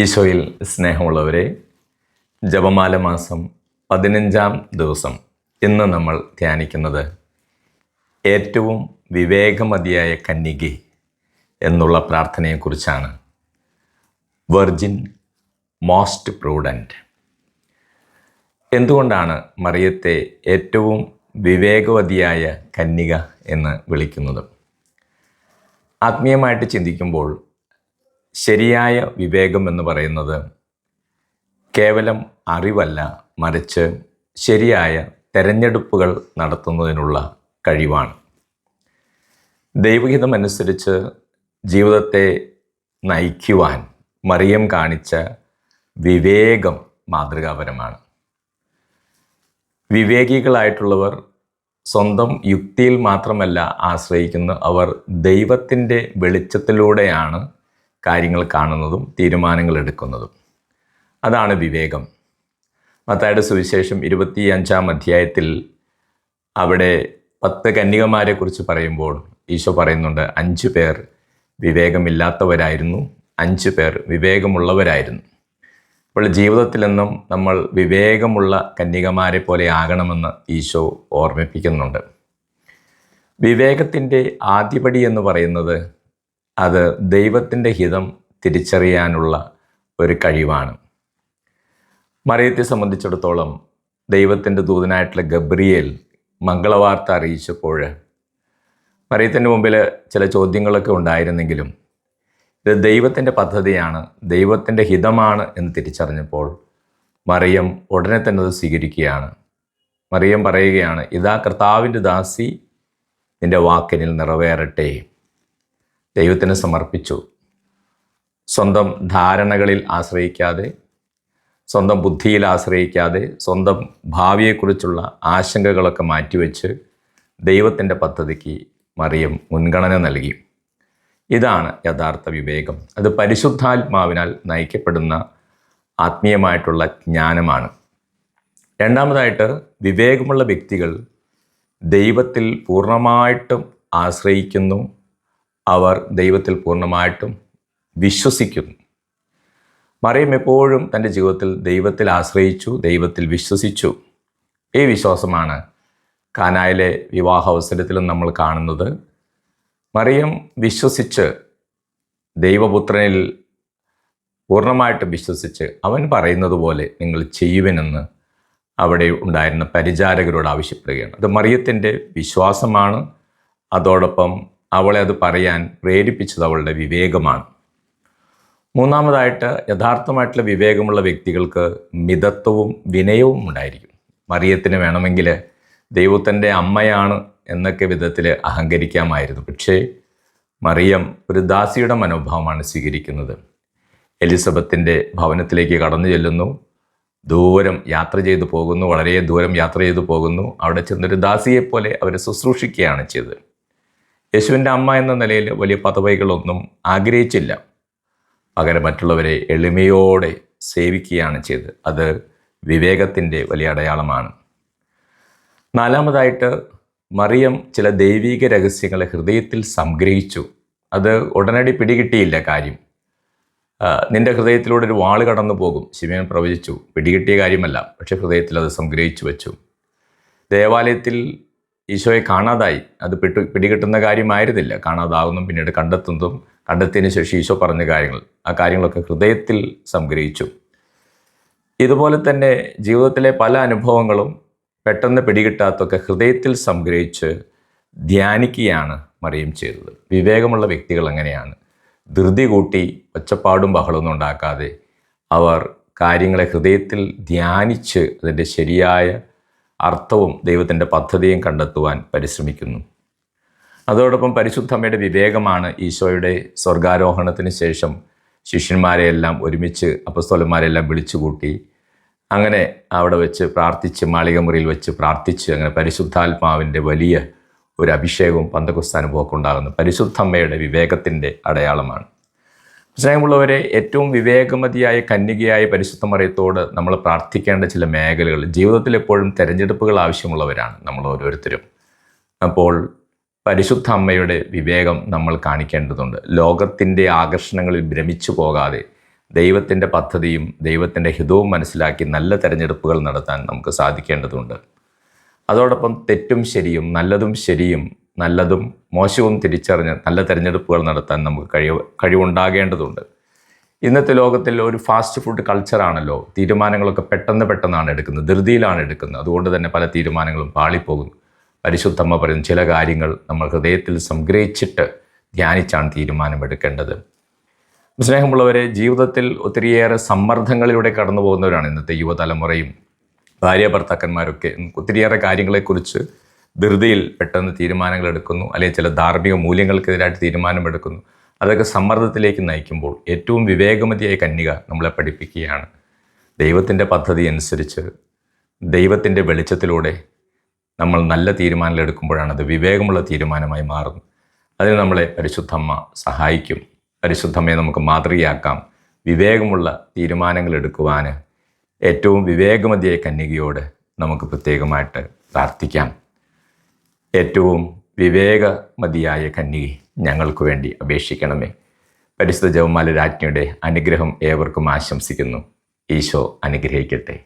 ഈശോയിൽ സ്നേഹമുള്ളവരെ ജപമാല മാസം പതിനഞ്ചാം ദിവസം ഇന്ന് നമ്മൾ ധ്യാനിക്കുന്നത് ഏറ്റവും വിവേകമതിയായ കന്യക എന്നുള്ള പ്രാർത്ഥനയെക്കുറിച്ചാണ്. വെർജിൻ മോസ്റ്റ് പ്രൂഡന്റ് എന്തുകൊണ്ടാണ് മറിയത്തെ ഏറ്റവും വിവേകവതിയായ കന്യക എന്ന് വിളിക്കുന്നത്? ആത്മീയമായിട്ട് ചിന്തിക്കുമ്പോൾ ശരിയായ വിവേകം എന്ന് പറയുന്നത് കേവലം അറിവല്ല മറിച്ച് ശരിയായ തെരഞ്ഞെടുപ്പുകൾ നടത്തുന്നതിനുള്ള കഴിവാണ്. ദൈവഹിതമനുസരിച്ച് ജീവിതത്തെ നയിക്കുവാൻ മറിയം കാണിച്ച വിവേകം മാതൃകാപരമാണ്. വിവേകികളായിട്ടുള്ളവർ സ്വന്തം യുക്തിയിൽ മാത്രമല്ല ആശ്രയിക്കുന്ന അവർ ദൈവത്തിന്റെ വെളിച്ചത്തിലൂടെയാണ് കാര്യങ്ങൾ കാണുന്നതും തീരുമാനങ്ങൾ എടുക്കുന്നതും. അതാണ് വിവേകം. മത്തായുടെ സുവിശേഷം ഇരുപത്തി അഞ്ചാം അധ്യായത്തിൽ അവിടെ പത്ത് കന്യകമാരെക്കുറിച്ച് പറയുമ്പോൾ ഈശോ പറയുന്നുണ്ട് അഞ്ച് പേർ വിവേകമില്ലാത്തവരായിരുന്നു അഞ്ച് പേർ വിവേകമുള്ളവരായിരുന്നു. അപ്പോൾ ജീവിതത്തിലെന്നും നമ്മൾ വിവേകമുള്ള കന്യകമാരെ പോലെ ആകണമെന്ന് ഈശോ ഓർമ്മിപ്പിക്കുന്നുണ്ട്. വിവേകത്തിന്റെ ആദ്യപടി എന്ന് പറയുന്നത് അത് ദൈവത്തിന്റെ ഹിതം തിരിച്ചറിയാനുള്ള ഒരു കഴിവാണ്. മറിയത്തെ സംബന്ധിച്ചിടത്തോളം ദൈവത്തിന്റെ ദൂതനായിട്ടുള്ള ഗബ്രിയേൽ മംഗളവാർത്ത അറിയിച്ചപ്പോൾ മറിയത്തിന്റെ മുമ്പിൽ ചില ചോദ്യങ്ങളൊക്കെ ഉണ്ടായിരുന്നെങ്കിലും ഇത് ദൈവത്തിന്റെ പദ്ധതിയാണ് ദൈവത്തിന്റെ ഹിതമാണ് എന്ന് തിരിച്ചറിഞ്ഞപ്പോൾ മറിയം ഉടനെ തന്നെ അത് സ്വീകരിക്കുകയാണ്. മറിയം പറയുകയാണ് ഇതാ കർത്താവിന്റെ ദാസി നിന്റെ വാക്കിനിൽ നിറവേറട്ടെ. ദൈവത്തിന് സമർപ്പിച്ചു. സ്വന്തം ധാരണകളിൽ ആശ്രയിക്കാതെ സ്വന്തം ബുദ്ധിയിൽ ആശ്രയിക്കാതെ സ്വന്തം ഭാവിയെക്കുറിച്ചുള്ള ആശങ്കകളൊക്കെ മാറ്റിവെച്ച് ദൈവത്തിന്റെ പദ്ധതിക്ക് മറിയം മുൻഗണന നൽകി. ഇതാണ് യഥാർത്ഥ വിവേകം. അത് പരിശുദ്ധാത്മാവിനാൽ നയിക്കപ്പെടുന്ന ആത്മീയമായിട്ടുള്ള ജ്ഞാനമാണ്. രണ്ടാമതായിട്ട് വിവേകമുള്ള വ്യക്തികൾ ദൈവത്തിൽ പൂർണമായിട്ടും ആശ്രയിക്കുന്നു അവർ ദൈവത്തിൽ പൂർണമായിട്ടും വിശ്വസിക്കുന്നു. മറിയം എപ്പോഴും തന്റെ ജീവിതത്തിൽ ദൈവത്തിൽ ആശ്രയിച്ചു ദൈവത്തിൽ വിശ്വസിച്ചു. ഈ വിശ്വാസമാണ് കാനായിലെ വിവാഹ അവസരത്തിലും നമ്മൾ കാണുന്നത്. മറിയം വിശ്വസിച്ച് ദൈവപുത്രനിൽ പൂർണമായിട്ട് വിശ്വസിച്ച് അവൻ പറയുന്നത് പോലെ നിങ്ങൾ ചെയ്യുവനെന്ന് അവിടെ ഉണ്ടായിരുന്ന പരിചാരകരോട് ആവശ്യപ്പെടുകയാണ്. അത് മറിയത്തിന്റെ വിശ്വാസമാണ്. അതോടൊപ്പം അവളെ അത് പറയാൻ പ്രേരിപ്പിച്ചത് അവളുടെ വിവേകമാണ്. മൂന്നാമതായിട്ട് യഥാർത്ഥമായിട്ടുള്ള വിവേകമുള്ള വ്യക്തികൾക്ക് മിതത്വവും വിനയവും ഉണ്ടായിരിക്കും. മറിയത്തിന് വേണമെങ്കിൽ ദൈവത്തിന്റെ അമ്മയാണ് എന്നൊക്കെ വിധത്തിൽ അഹങ്കരിക്കാമായിരുന്നു. പക്ഷേ മറിയം ഒരു ദാസിയുടെ മനോഭാവമാണ് സ്വീകരിക്കുന്നത്. എലിസബത്തിന്റെ ഭവനത്തിലേക്ക് കടന്നു ചെല്ലുന്നു. ദൂരം യാത്ര ചെയ്തു പോകുന്നു. വളരെ ദൂരം യാത്ര ചെയ്തു പോകുന്നു. അവിടെ ചെന്നൊരു ദാസിയെപ്പോലെ അവരെ ശുശ്രൂഷിക്കുകയാണ് ചെയ്തത്. യേശുവിന്റെ അമ്മ എന്ന നിലയിൽ വലിയ പദവികളൊന്നും ആഗ്രഹിച്ചില്ല. പകരം മറ്റുള്ളവരെ എളിമയോടെ സേവിക്കുകയാണ് ചെയ്തത്. അത് വിവേകത്തിന്റെ വലിയ അടയാളമാണ്. നാലാമതായിട്ട് മറിയം ചില ദൈവീക രഹസ്യങ്ങളെ ഹൃദയത്തിൽ സംഗ്രഹിച്ചു. അത് ഉടനടി പിടികിട്ടിയില്ല കാര്യം. നിന്റെ ഹൃദയത്തിലൂടെ ഒരു വാൾ കടന്നു പോകും. ശിവൻ പ്രവചിച്ചു പിടികിട്ടിയ കാര്യമല്ല പക്ഷേ ഹൃദയത്തിൽ അത് സംഗ്രഹിച്ചു വെച്ചു. ദേവാലയത്തിൽ ഈശോയെ കാണാതായി. അത് പിട്ടു പിടികിട്ടുന്ന കാര്യമായിരുന്നില്ല. കാണാതാവുന്നതും പിന്നീട് കണ്ടെത്തുന്നതും കണ്ടെത്തിയതിന് ശേഷം ഈശോ പറഞ്ഞ കാര്യങ്ങൾ ആ കാര്യങ്ങളൊക്കെ ഹൃദയത്തിൽ സംഗ്രഹിച്ചു. ഇതുപോലെ തന്നെ ജീവിതത്തിലെ പല അനുഭവങ്ങളും പെട്ടെന്ന് പിടികിട്ടാത്തൊക്കെ ഹൃദയത്തിൽ സംഗ്രഹിച്ച് ധ്യാനിക്കുകയാണ് മറിയം ചെയ്തത്. വിവേകമുള്ള വ്യക്തികൾ അങ്ങനെയാണ്. ധൃതി കൂട്ടി ഒച്ചപ്പാടും ബഹളമൊന്നും ഉണ്ടാക്കാതെ അവർ കാര്യങ്ങളെ ഹൃദയത്തിൽ ധ്യാനിച്ച് അതിന്റെ ശരിയായ അർത്ഥവും ദൈവത്തിന്റെ പദ്ധതിയും കണ്ടെത്തുവാൻ പരിശ്രമിക്കുന്നു. അതോടൊപ്പം പരിശുദ്ധമ്മയുടെ വിവേകമാണ് ഈശോയുടെ സ്വർഗാരോഹണത്തിന് ശേഷം ശിഷ്യന്മാരെയെല്ലാം ഒരുമിച്ച് അപ്പസ്തോലന്മാരെല്ലാം വിളിച്ചുകൂട്ടി. അങ്ങനെ അവിടെ വെച്ച് പ്രാർത്ഥിച്ച് മാളികമുറിയിൽ വെച്ച് പ്രാർത്ഥിച്ച് അങ്ങനെ പരിശുദ്ധാത്മാവിന്റെ വലിയ ഒരു അഭിഷേകവും പന്തകുസ്ത അനുഭവമൊക്കെ ഉണ്ടാകുന്നു. പരിശുദ്ധമ്മയുടെ വിവേകത്തിന്റെ അടയാളമാണ്. സ്നേഹമുള്ളവരെ ഏറ്റവും വിവേകമതിയായ കന്യകയായ പരിശുദ്ധ മറിയത്തോട് നമ്മൾ പ്രാർത്ഥിക്കേണ്ട ചില മേഖലകൾ. ജീവിതത്തിൽ എപ്പോഴും തിരഞ്ഞെടുപ്പുകൾ ആവശ്യമുള്ളവരാണ് നമ്മൾ ഓരോരുത്തരും. അപ്പോൾ പരിശുദ്ധ അമ്മയുടെ വിവേകം നമ്മൾ കാണിക്കേണ്ടതുണ്ട്. ലോകത്തിന്റെ ആകർഷണങ്ങളിൽ ഭ്രമിച്ചു പോകാതെ ദൈവത്തിന്റെ പദ്ധതിയും ദൈവത്തിന്റെ ഹിതവും മനസ്സിലാക്കി നല്ല തിരഞ്ഞെടുപ്പുകൾ നടത്താൻ നമുക്ക് സാധിക്കേണ്ടതുണ്ട്. അതോടൊപ്പം തെറ്റും ശരിയും നല്ലതും ശരിയും നല്ലതും മോശവും തിരിച്ചറിഞ്ഞ് നല്ല തിരഞ്ഞെടുപ്പുകൾ നടത്താൻ നമുക്ക് കഴിവ് കഴിവുണ്ടാകേണ്ടതുണ്ട്. ഇന്നത്തെ ലോകത്തിൽ ഒരു ഫാസ്റ്റ് ഫുഡ് കൾച്ചറാണല്ലോ തീരുമാനങ്ങളൊക്കെ പെട്ടെന്ന് പെട്ടെന്നാണ് എടുക്കുന്നത് ധൃതിയിലാണ് എടുക്കുന്നത്. അതുകൊണ്ട് തന്നെ പല തീരുമാനങ്ങളും പാളിപ്പോകുന്നു. പരിശുദ്ധമ്മ പറയും ചില കാര്യങ്ങൾ നമ്മൾ ഹൃദയത്തിൽ സംഗ്രഹിച്ചിട്ട് ധ്യാനിച്ചാണ് തീരുമാനമെടുക്കേണ്ടത് സ്നേഹമുള്ളവരെ ജീവിതത്തിൽ ഒത്തിരിയേറെ സമ്മർദ്ദങ്ങളിലൂടെ കടന്നു പോകുന്നവരാണ് ഇന്നത്തെ യുവതലമുറയും. ഭാര്യ ഭർത്താക്കന്മാരൊക്കെ ഒത്തിരിയേറെ കാര്യങ്ങളെക്കുറിച്ച് ധൃതിയിൽ പെട്ടെന്ന് തീരുമാനങ്ങൾ എടുക്കുന്നു. അല്ലെങ്കിൽ ചില ധാർമ്മിക മൂല്യങ്ങൾക്കെതിരായിട്ട് തീരുമാനമെടുക്കുന്നു അതൊക്കെ സമ്മർദ്ദത്തിലേക്ക് നയിക്കുമ്പോൾ ഏറ്റവും വിവേകമതിയായ കന്യക നമ്മളെ പഠിപ്പിക്കുകയാണ്. ദൈവത്തിന്റെ പദ്ധതി അനുസരിച്ച് ദൈവത്തിന്റെ വെളിച്ചത്തിലൂടെ നമ്മൾ നല്ല തീരുമാനങ്ങൾ എടുക്കുമ്പോഴാണ് അത് വിവേകമുള്ള തീരുമാനമായി മാറുന്നത്. അതിന് നമ്മളെ പരിശുദ്ധമ്മ സഹായിക്കും. പരിശുദ്ധമ്മയെ നമുക്ക് മാതൃകയാക്കാം. വിവേകമുള്ള തീരുമാനങ്ങൾ എടുക്കുവാൻ ഏറ്റവും വിവേകമതിയായ കന്യകയോട് നമുക്ക് പ്രത്യേകമായിട്ട് പ്രാർത്ഥിക്കാം. ഏറ്റവും വിവേകമതിയായ കന്യകെ ഞങ്ങൾക്ക് വേണ്ടി അപേക്ഷിക്കണമേ. പരിശുദ്ധ ജവമാല രാജ്ഞിയുടെ അനുഗ്രഹം ഏവർക്കും ആശംസിക്കുന്നു. ഈശോ അനുഗ്രഹിക്കട്ടെ.